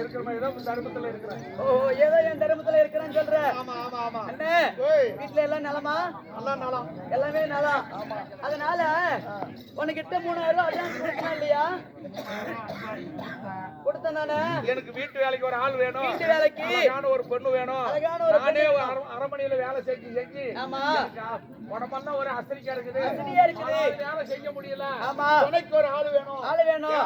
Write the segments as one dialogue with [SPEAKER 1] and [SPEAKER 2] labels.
[SPEAKER 1] இருக்கிற ஏதோ தர்மத்துல இருக்கிறேன்
[SPEAKER 2] ஓ ஏதோ என் தர்மத்துல இருக்கிறேன்னு சொல்ற.
[SPEAKER 1] ஆமா ஆமா ஆமா.
[SPEAKER 2] அண்ணே
[SPEAKER 1] ஏய்.
[SPEAKER 2] வீட்டுல எல்லாம் நலமா?
[SPEAKER 1] நல்லா நலம்.
[SPEAKER 2] எல்லாமே நலம் அதனால உனக்கிட்ட மூணாயிரம் ரூபாய் அட்வான்ஸ் இல்லையா? கொடுத்தேன் நானே.
[SPEAKER 1] எனக்கு வீட்டு வேலைக்கு ஒரு ஆள் வேணும்.
[SPEAKER 2] வீட்டு வேலைக்கு?
[SPEAKER 1] அழகான ஒரு பொண்ணு வேணும்.
[SPEAKER 2] அழகான ஒரு
[SPEAKER 1] நானே அரமனையில வேலை செஞ்சு செஞ்சு.
[SPEAKER 2] ஆமா.
[SPEAKER 1] உடம்பெல்லாம் ஒரு அசரிக்கா இருக்குது.
[SPEAKER 2] அசதியா இருக்குது.
[SPEAKER 1] வேலை செய்ய முடியல.
[SPEAKER 2] ஆமா.
[SPEAKER 1] துணைக்கு ஒரு ஆள் வேணும்.
[SPEAKER 2] ஆளு வேணும்.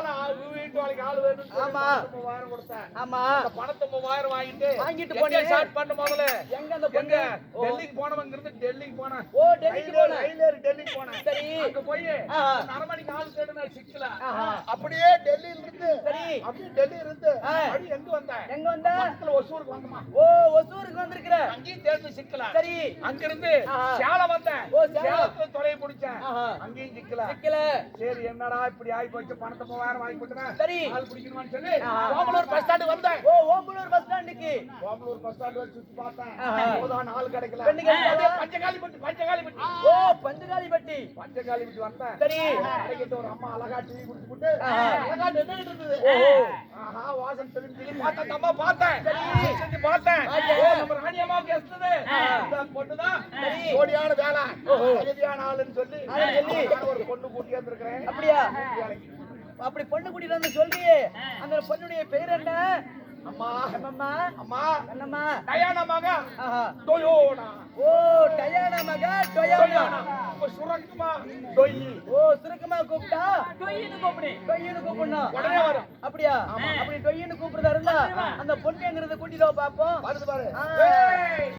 [SPEAKER 1] வீட்டு வேலைக்கு ஆள் வேணும்
[SPEAKER 2] ஆமா.
[SPEAKER 1] மூவாயிரம் கொடுத்தேன்
[SPEAKER 2] ஆமா.
[SPEAKER 1] அந்த பணத்தை மூவாயிரம் வாங்கிட்டு
[SPEAKER 2] வாங்கிட்டு?
[SPEAKER 1] ஸ்டார்ட் பண்ண முதல்ல?
[SPEAKER 2] எங்க அந்த பொண்ணு.
[SPEAKER 1] டெல்லிக்கு போனவங்க இருந்து டெல்லிக்கு போனேன்
[SPEAKER 2] ஓ டெல்லிக்கு
[SPEAKER 1] டெல்லிக்கு போனேன்.
[SPEAKER 2] சரி.
[SPEAKER 1] அங்க போய்
[SPEAKER 2] ஆஹா.
[SPEAKER 1] அரமணிக்கு ஆள் தேடுன சிக்கல. அப்படியே டெல்லியில இருந்து
[SPEAKER 2] சரி.
[SPEAKER 1] அப்படியே டெல்லி இருந்து
[SPEAKER 2] ஆ.
[SPEAKER 1] அப்படி எங்க வந்தேன்
[SPEAKER 2] எங்க வந்த?
[SPEAKER 1] பக்கத்துல ஒசூருக்கு வந்தமா
[SPEAKER 2] ஓ ஒசூருக்கு வந்திருக்கிற.
[SPEAKER 1] அங்கேயும் தேர்ந்து சிக்கல
[SPEAKER 2] சரி.
[SPEAKER 1] அங்க இருந்து. சேலம் வந்தேன்.
[SPEAKER 2] ஓ.
[SPEAKER 1] சேலத்துல தொலைய பிடிச்சேன். அங்கேயும் சிக்கல
[SPEAKER 2] சிக்கல
[SPEAKER 1] சரி என்னடா இப்படி ஆகி போச்சு பணத்தை மூவாயிரம் வாங்கி கொடுத்தேன்?
[SPEAKER 2] சரி.
[SPEAKER 1] ஆள் பிடிக்கணும்னு சொல்லி. ஓமலூர் பஸ் ஸ்டாண்டு வந்தேன்.
[SPEAKER 2] ஓ ஓம்பலூர் பஸ் ஸ்டாண்டுக்கு
[SPEAKER 1] ஓமலூர் பஸ் ஸ்டாண்ட் வரை சுத்தி பார்த்தேன். ஆள் கிடைக்கல? பஞ்சகாலி பட்டி பஞ்சகாலி பட்டி
[SPEAKER 2] ஓ பஞ்சகாலி பட்டி
[SPEAKER 1] பஞ்சகாலி பட்டி வந்தேன்.
[SPEAKER 2] சரி.
[SPEAKER 1] கடைக்கிட்ட ஒரு அம்மா அழகா டீ குடிச்சு போட்டு. அழகா நின்னுட்டு இருந்தது. ஆஹா வாசல் தெரிஞ்சு பார்த்தேன் அம்மா பார்த்தேன். செஞ்சு பார்த்தேன். ஓ, நம்ம ராணி எஸ்து இந்த பொண்ணுதான்
[SPEAKER 2] சரி.
[SPEAKER 1] ஜோடியான வேலை. அகதியான ஆளுன்னு சொல்லி ஒரு பொண்ணு கூட்டி வந்திருக்கிறேன்.
[SPEAKER 2] அப்படியா. அப்படி பொண்ணு கூட்டிட்டு வந்து சொல்றியே அந்த பொண்ணுடைய பேர் என்ன?
[SPEAKER 1] அம்மா.
[SPEAKER 2] என்னம்மா?
[SPEAKER 1] அம்மா.
[SPEAKER 2] என்னம்மா?
[SPEAKER 1] டயானா மக.
[SPEAKER 2] ஆஹா.
[SPEAKER 1] டொயோனா.
[SPEAKER 2] ஓ டயானா மக டொயானா.
[SPEAKER 1] டொயோனா. சுரக்குமா? டொயி.
[SPEAKER 2] ஓ சுருக்கமா கூப்பிட்டா? டொய்யின்னு கூப்பிடு. டொய்யின்னு கூப்பிடணும்.
[SPEAKER 1] உடனே வரும்.
[SPEAKER 2] அப்படியா? அப்படி டொய்யின்னு கூப்பிடுறதா இருந்தா அந்த பொண்ணு எங்கிறத கூட்டிட்டு பாப்போம்.
[SPEAKER 1] வருது பாரு. ஏய்.